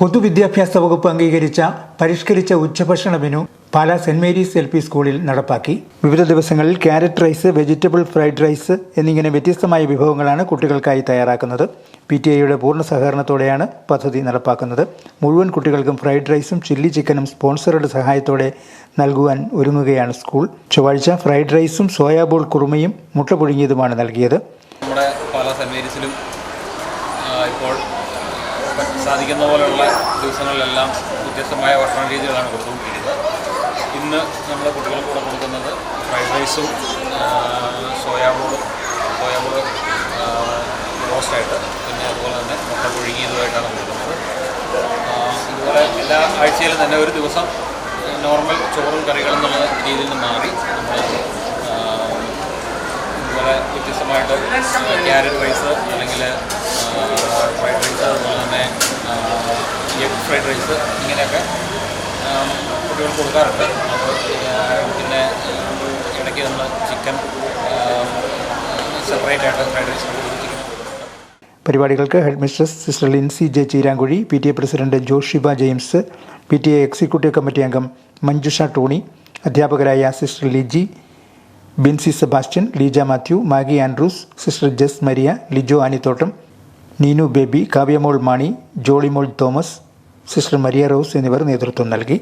പൊതുവിദ്യാഭ്യാസ വകുപ്പ് അംഗീകരിച്ച പരിഷ്കരിച്ച ഉച്ചഭക്ഷണ menu Pala Saint Mary's L P സ്കൂളിൽ നടപ്പാക്കി. വിവിധ ദിവസങ്ങളിൽ carrot rice vegetable fried rice എന്നിങ്ങനെ വ്യത്യസ്തമായ വിഭവങ്ങളാണ് കുട്ടികൾക്കായി തയ്യാറാക്കുന്നത്. പി ടി ഐയുടെ പൂർണ സഹകരണത്തോടെയാണ് പദ്ധതി നടപ്പാക്കുന്നത്. മുഴുവൻ കുട്ടികൾക്കും ഫ്രൈഡ് റൈസും ചില്ലി ചിക്കനും സ്പോൺസറുടെ സഹായത്തോടെ നൽകുവാൻ ഒരുങ്ങുകയാണ് സ്കൂൾ. ചൊവ്വാഴ്ച ഫ്രൈഡ് റൈസും സോയാബോൾ കുറുമയും മുട്ട പുഴുങ്ങിയതുമാണ് നൽകിയത്. നമ്മുടെ പല സെന്റ് മേരീസിലും ഇപ്പോൾ സാധിക്കുന്ന പോലെയുള്ള ദിവസങ്ങളിലെല്ലാം വ്യത്യസ്തമായ ഭക്ഷണ രീതികളാണ് കൊടുത്തുകൊണ്ടിരിക്കുന്നത്. ഇന്ന് നമ്മൾ കുട്ടികൾക്ക് കൂടെ കൊടുക്കുന്നത് ഫ്രൈഡ് റൈസും സോയാബോളും സോയാബോൾ റോസ്റ്റായിട്ട് പിന്നെ അതുപോലെ തന്നെ മുട്ട പുഴുങ്ങിയതുമായിട്ടാണ് കൊടുക്കുന്നത്. ഇതുപോലെ എല്ലാ ആഴ്ചയിലും തന്നെ ഒരു ദിവസം നോർമൽ ചോറും കറികളും എന്നുള്ള രീതിയിൽ നിന്ന് മാറി നമ്മൾ ഇതുപോലെ വ്യത്യസ്തമായിട്ട് ക്യാരറ്റ് റൈസ് അല്ലെങ്കിൽ ഫ്രൈഡ് റൈസ് അതുപോലെ തന്നെ ഫ്രൈഡ് റൈസ് ഇങ്ങനെയൊക്കെ കുട്ടികൾ കൊടുക്കാറുണ്ട്. പിന്നെ ഇടയ്ക്ക് നമ്മൾ ചിക്കൻ സെപ്പറേറ്റ് ആയിട്ട് ഫ്രൈഡ് റൈസ് പരിപാടികൾക്ക് headmistress sister Lincy J Cheerankuzhi P T A president Joshiba James P T A executive committee അംഗം മഞ്ജുഷ ടോണി അധ്യാപകരായ sister Liji Binsy Sebastian Leeja Mathew Maggie Andrews sister Jess Maria Lijo Anithottam Neenu Baby Kavyamol Mani Jollymol Thomas sister Maria Rose എന്നിവർ നേതൃത്വം നൽകി